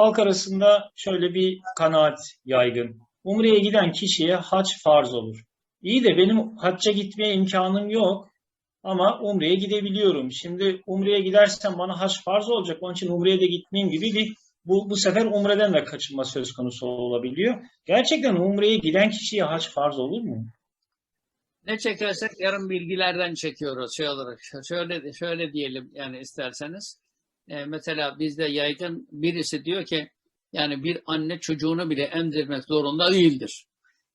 halk arasında şöyle bir kanaat yaygın. Umre'ye giden kişiye hac farz olur. İyi de benim hacca gitmeye imkanım yok ama Umre'ye gidebiliyorum. Şimdi Umre'ye gidersem bana hac farz olacak. Onun için Umre'ye de gitmeyeyim gibi bir bu, bu sefer Umre'den de kaçınma söz konusu olabiliyor. Gerçekten Umre'ye giden kişiye hac farz olur mu? Ne çekersek yarım bilgilerden çekiyoruz şey olarak. Şöyle şöyle diyelim yani isterseniz. Ee, mesela bizde yaygın birisi diyor ki yani bir anne çocuğunu bile emzirmek zorunda değildir.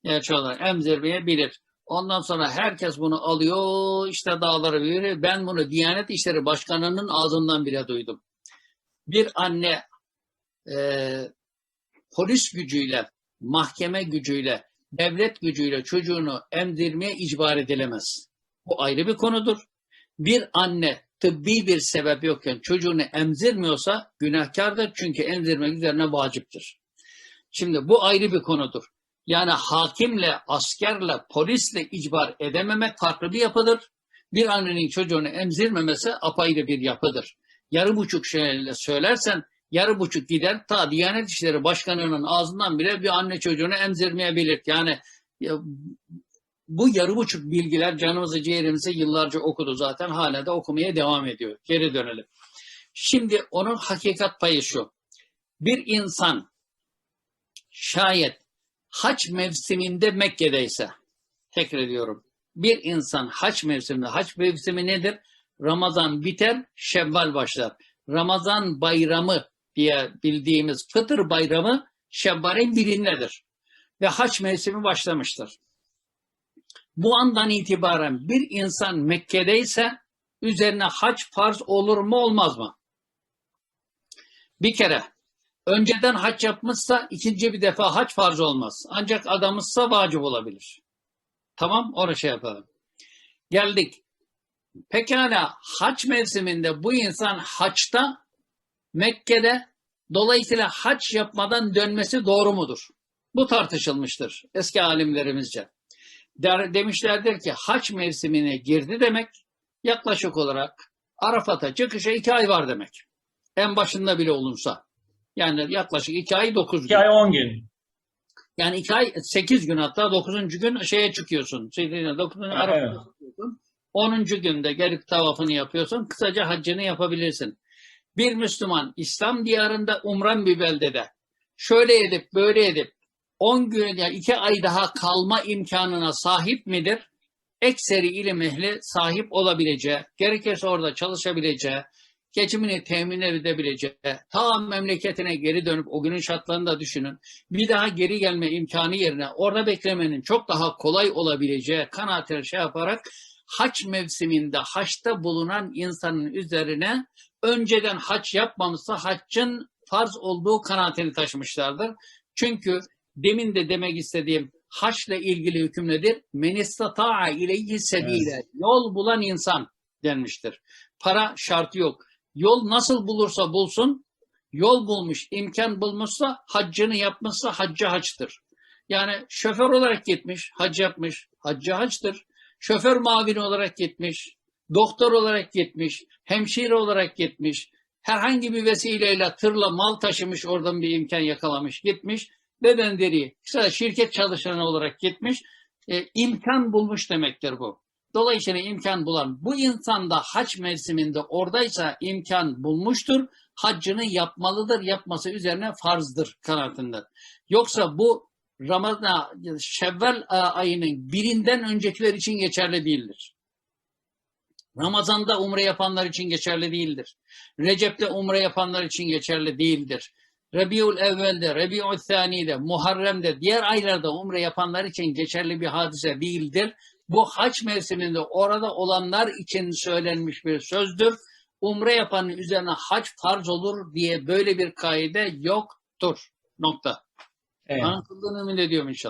Gerçi olarak emzirmeyebilir. Ondan sonra herkes bunu alıyor işte dağlara veriyor. Ben bunu Diyanet İşleri Başkanı'nın ağzından bile duydum. Bir anne e, polis gücüyle, mahkeme gücüyle, devlet gücüyle çocuğunu emzirmeye icbar edilemez. Bu ayrı bir konudur. Bir anne tıbbi bir sebep yokken çocuğunu emzirmiyorsa günahkardır çünkü emzirmek üzerine vaciptir. Şimdi bu ayrı bir konudur. Yani hakimle, askerle, polisle icbar edememek farklı bir yapıdır. Bir annenin çocuğunu emzirmemesi apayrı bir yapıdır. Yarı buçuk şeyle söylersen yarı buçuk gider ta Diyanet İşleri Başkanı'nın ağzından bile bir anne çocuğunu emzirmeyebilir. Yani ya, bu yarı buçuk bilgiler canımızı ciğerimizi yıllarca okudu zaten hala da okumaya devam ediyor. Geri dönelim. Şimdi onun hakikat payı şu. Bir insan şayet haç mevsiminde Mekke'deyse tekrar ediyorum. Bir insan haç mevsiminde, haç mevsimi nedir? Ramazan biter, Şevval başlar. Ramazan bayramı diye bildiğimiz Fıtır bayramı Şevval'in birindedir. Ve haç mevsimi başlamıştır. Bu andan itibaren bir insan Mekke'deyse üzerine haç farz olur mu olmaz mı? Bir kere önceden haç yapmışsa ikinci bir defa haç farz olmaz. Ancak adamızsa vacip olabilir. Tamam onu şey yapalım. Geldik. Pekala haç mevsiminde bu insan haçta Mekke'de dolayısıyla haç yapmadan dönmesi doğru mudur? Bu tartışılmıştır eski alimlerimizce. Der, demişlerdir ki haç mevsimine girdi demek yaklaşık olarak Arafat'a çıkışa iki ay var demek. En başında bile olunsa. Yani yaklaşık iki ay dokuz gün. İki ay on gün. Yani iki ay sekiz gün hatta dokuzuncu gün şeye çıkıyorsun. Dokuzuncu Ha, Arafat'a evet. çıkıyorsun. Onuncu günde gelip tavafını yapıyorsun. Kısaca haccını yapabilirsin. Bir Müslüman İslam diyarında umran bir beldede şöyle edip böyle edip 10 gün yani 2 ay daha kalma imkanına sahip midir? Ekseri ilim ehli sahip olabileceği, gerekirse orada çalışabileceği, geçimini temin edebileceği, ta memleketine geri dönüp o günün şartlarını da düşünün. Bir daha geri gelme imkanı yerine orada beklemenin çok daha kolay olabileceği kanaatine şey yaparak haç mevsiminde haçta bulunan insanın üzerine önceden haç yapmamışsa haccın farz olduğu kanaatini taşımışlardır. Çünkü demin de demek istediğim haçla ilgili hüküm nedir? Men istata'a ileyhi sebile. Yol bulan insan denmiştir. Para şartı yok. Yol nasıl bulursa bulsun, yol bulmuş, imkan bulmuşsa, haccını yapmışsa hacca haçtır. Yani şoför olarak gitmiş, hac yapmış, hacca haçtır. Şoför mavini olarak gitmiş, doktor olarak gitmiş, hemşire olarak gitmiş, herhangi bir vesileyle tırla mal taşımış, oradan bir imkan yakalamış, gitmiş benzeri. İşte şirket çalışanı olarak gitmiş, e, imkan bulmuş demektir bu. Dolayısıyla imkan bulan bu insan da hac mevsiminde oradaysa imkan bulmuştur. Haccını yapmalıdır, yapması üzerine farzdır kanaatinde. Yoksa bu Ramazan, Şevval e, ayının birinden öncekiler için geçerli değildir. Ramazan'da umre yapanlar için geçerli değildir. Recep'te umre yapanlar için geçerli değildir. Rabiul evvelde, Rabiul Thani'de, Muharrem'de, diğer aylarda umre yapanlar için geçerli bir hadise değildir. Bu haç mevsiminde orada olanlar için söylenmiş bir sözdür. Umre yapanın üzerine haç farz olur diye böyle bir kaide yoktur. Nokta. Evet. Anlatıldığını emin ediyorum inşallah.